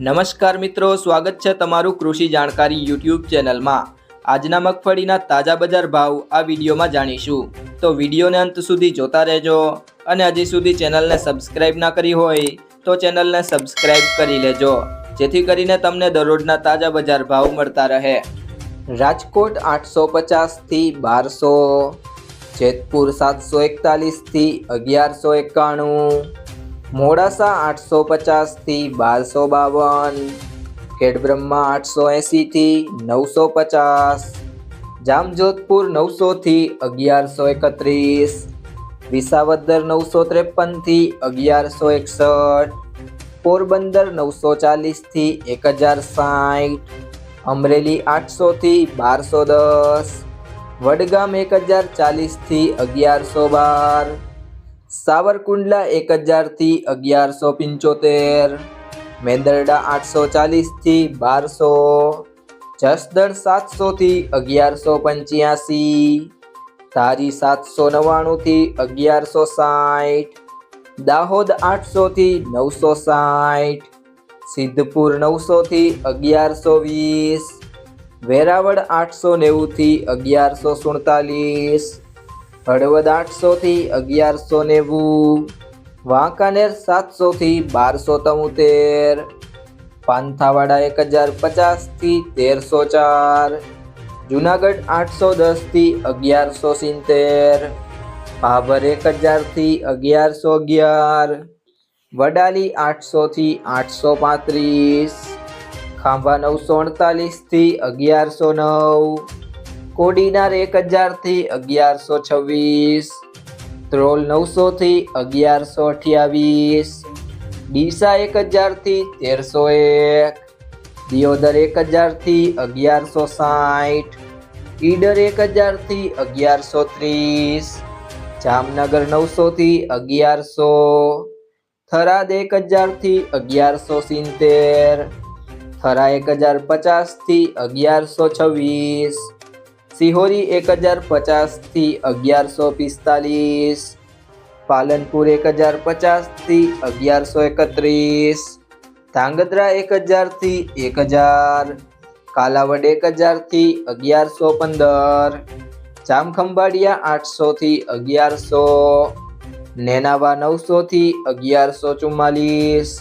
નમસ્કાર મિત્રો, સ્વાગત છે તમારું કૃષિ જાણકારી યુટ્યુબ ચેનલમાં. આજના મગફળીના તાજા બજાર ભાવ આ વિડીયોમાં જાણીશું. તો વિડીયોને અંત સુધી જોતા રહેજો અને હજી સુધી ચેનલને સબસ્ક્રાઇબ ના કરી હોય તો ચેનલને સબસ્ક્રાઇબ કરી લેજો, જેથી કરીને તમને દરરોજના તાજા બજાર ભાવ મળતા રહે. રાજકોટ આઠસો પચાસથી બારસો, જેતપુર સાતસો એકતાલીસથી અગિયારસો એકાણું મોડાસા આઠસો પચાસથી બારસો બાવન, ખેડબ્રહ્મા આઠસો એંસીથી નવસો પચાસ, જામજોધપુર નવસોથી અગિયારસો એકત્રીસ, વિસાવદર નવસો ત્રેપનથી અગિયારસો એકસઠ, પોરબંદર નવસો ચાલીસથી એક હજાર સાઠ અમરેલી આઠસોથી બારસો દસ, વડગામ એક હજાર ચાલીસથી અગિયારસો બાર સાવરકુંડલા એક હજારથી અગિયારસો પંચોતેર, મેંદરડા આઠસો ચાલીસથી બારસો, જસદણ સાતસોથી અગિયારસો પંચ્યાસી, ધારી સાતસો નવ્વાણુંથી અગિયારસો સાઠ, દાહોદ આઠસોથી નવસો સાઠ, સિદ્ધપુર નવસોથી અગિયારસો વીસ, વેરાવળ આઠસો નેવુંથી અગિયારસો સુડતાલીસ હળવદ આઠસોથી અગિયારસો નેવું, વાંકાનેર સાતસોથી બારસો તમોતેર પાંથાવાડા એક હજાર પચાસથી તેરસો ચાર, જુનાગઢ આઠસો દસથી અગિયારસો સિત્તેર, ભાભર એક હજારથી અગિયારસો અગિયાર, વડાલી આઠસોથી આઠસો પાંત્રીસ, ખાંભા નવસો અડતાલીસથી અગિયારસો નવ કોડીનાર એક હજારથી અગિયારસો છવ્વીસ. ત્રોલ નવસોથી અગિયારસો અઠ્યાવીસ. ડીસા એક હજારથી તેરસો એક. દિયોદર એક હજારથી અગિયારસો સાઠ. ઈડર એક હજારથી અગિયારસો ત્રીસ. જામનગર નવસોથી અગિયારસો. થરાદ એક હજારથી અગિયારસો સિત્તેર. થરા એક હજાર પચાસથી અગિયારસો છવ્વીસ. સિહોરી એક હજાર પચાસથી અગિયારસો પિસ્તાલીસ. પાલનપુર એક હજાર પચાસથી અગિયારસો એકત્રીસ. ધાંગધ્રા એક હજારથી એક હજાર. કાલાવડ એક હજારથી અગિયારસો પંદર. જામખંભાળિયા આઠસોથી અગિયારસો. નેનાવા નવસોથી અગિયારસો ચુમ્માલીસ.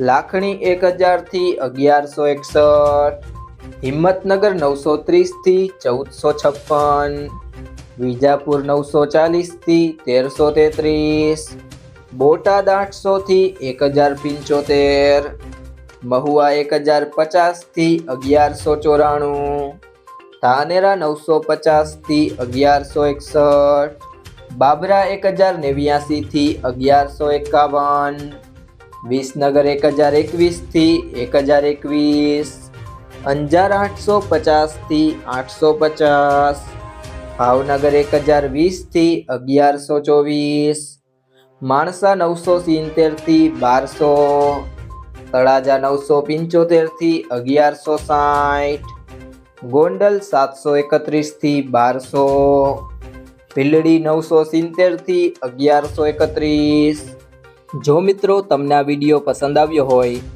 લાખણી એક હજારથી અગિયારસો એકસઠ. હિંમતનગર નવસો ત્રીસથી ચૌદસો છપ્પન, વિજાપુર નવસો ચાલીસથી તેરસો તેત્રીસ, બોટાદ આઠસોથી એક હજાર પંચોતેર, મહુવા એક હજાર પચાસથી અગિયારસો ચોરાણું, ધાનેરા નવસો પચાસથી અગિયારસો એકસઠ, બાબરા એક હજાર નેવ્યાસીથી અગિયારસો એકાવન, વિસનગર એક હજાર એકવીસથી એક હજાર એકવીસ અંજાર આઠસો પચાસથી આઠસો પચાસ, ભાવનગર એક હજાર વીસથી અગિયારસો ચોવીસ, માણસા નવસો સિત્તેરથી બારસો, તળાજા નવસો પંચોતેરથી અગિયારસો સાઠ, ગોંડલ સાતસો એકત્રીસથી બારસો, ભીલડી નવસો સિત્તેરથી અગિયારસો એકત્રીસ. જો મિત્રો તમને આ વીડિયો પસંદ આવ્યો હોય